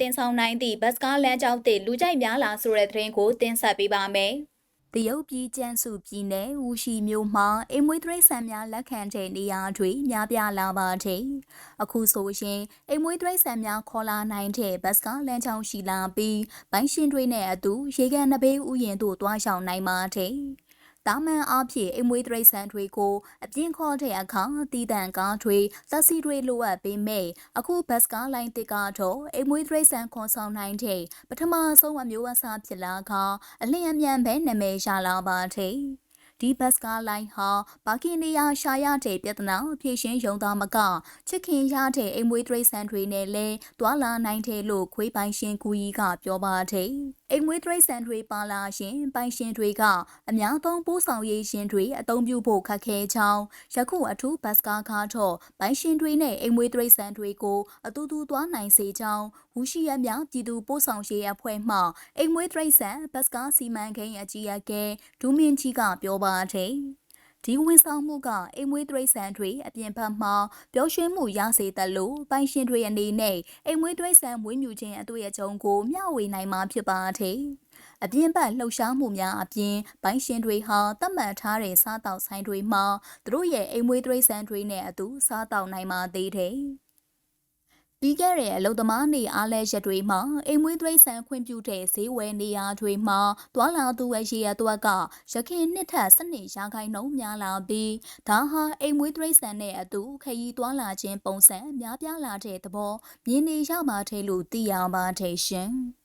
တင်ဆောင်နိုင်သည့်ဘတ်စကားလမ်းကြောင်းသည့်လူကြိုက်များလာဆိုတဲ့သတင်းကိုတင်ဆက်ပေးပါမယ်။တရုတ်ပြည်ကျန်းစုပြည်နယ်ဝူရှီမြို့မှာအိမ်မွေးတိရစ္ဆာန်များလက်ခံတဲ့နေရာတွေများပြားလာပါတယ်။အခုဆိုရင်အိမ်မွေးတိရစ္ဆာန်များခေါ်လာနိုင်တဲ့ဘတ်စကားလမ်းကြောင်းရှိလာပြီးဘိုင်းရှင်တွေနဲ့အတူရေကန်နဘေးဥယျာဉ်တို့တွားရှောင်နိုင်ပါတယ်။ တာမန်အားဖြင့်အိမ်မွေးတိရစ္ဆာန်တွေကိုအပြင်းခေါ်တဲ့အခါတီးတန့်ကားတွေသက်စီတွေလိုအပ်ပေမဲ့အခုဘတ်စကားလိုင်းတစ်ကတော့အိမ်မွေးတိရစ္ဆာန်ခွန်ဆောင်နိုင်တဲ့ပထမဆုံးအမျိုးအစားဖြစ်လာကအလျင်အမြန်ပဲနာမည်ရလာပါတယ်။ဒီဘတ်စကားလိုင်းဟာဘာကင်နီယာရှာရတဲ့ပြဿနာဖြေရှင်းရုံသားမကချစ်ခင်ရတဲ့အိမ်မွေးတိရစ္ဆာန်တွေနဲ့လည်းတွာလာနိုင်တယ်လို့ခွေးပိုင်ရှင်ကူကြီးကပြောပါတယ်။ အိမ်မွေးတိရစ္ဆာန်တွေပါလာရှင်ပိုင်ရှင်တွေကအများသုံးပိုးဆောင်ရေးရှင်တွေအသုံးပြုဖို့ခက်ခဲကြောင်းယခုအထူးဘတ်စကားကားတော့ပိုင်ရှင်တွေနဲ့အိမ်မွေးတိရစ္ဆာန်တွေကိုအတူတူသွားနိုင်စေကြောင်းဟူရှိရမြပြည်သူပို့ဆောင်ရေးအဖွဲ့မှအိမ်မွေးတိရစ္ဆာန်ဘတ်စကားစီမံကိန်းအကြီးအကဲဒူးမင်းကြီးကပြောပါတယ် ဒီဝန်ဆောင်မှုကအိမ်မွေးတိရစ္ဆာန်တွေအပြင်ဘက်မှာပျော်ရွှင်မှုရစေသလိုပိုင်ရှင်တွေအနေနဲ့အိမ်မွေးတိရစ္ဆာန်မွေးမြူခြင်းအတွေ့အကြုံကိုမျှဝေနိုင်မှာဖြစ်ပါတယ်။အပြင်းပတ်လှုပ်ရှားမှုများအပြင်ဘိုင်းရှင်တွေဟာတတ်မှတ်ထားတဲ့စားတောက်ဆိုင်တွေမှာသူတို့ရဲ့အိမ်မွေးတိရစ္ဆာန်တွေနဲ့အတူစားတောက်နိုင်ပါသေးတယ်။ ပြီးခဲ့တဲ့အလုံသမားနေအားလဲရက်တွေမှာအိမ်မွေးသွေးဆန်ခွင့်ပြုတဲ့ဈေးဝယ်နေရာတွေမှာတွာလာသူရဲ့ရေရတွက်ကရခင်နှစ်ထက်စနစ်ရာခိုင်နှုန်းများလာပြီးဒါဟာအိမ်မွေးသွေးဆန်နဲ့အတူခရီးတွာလာခြင်းပုံစံများပြားလာတဲ့သဘောမြင်နေရပါတယ်လို့သိရပါတယ်ရှင်။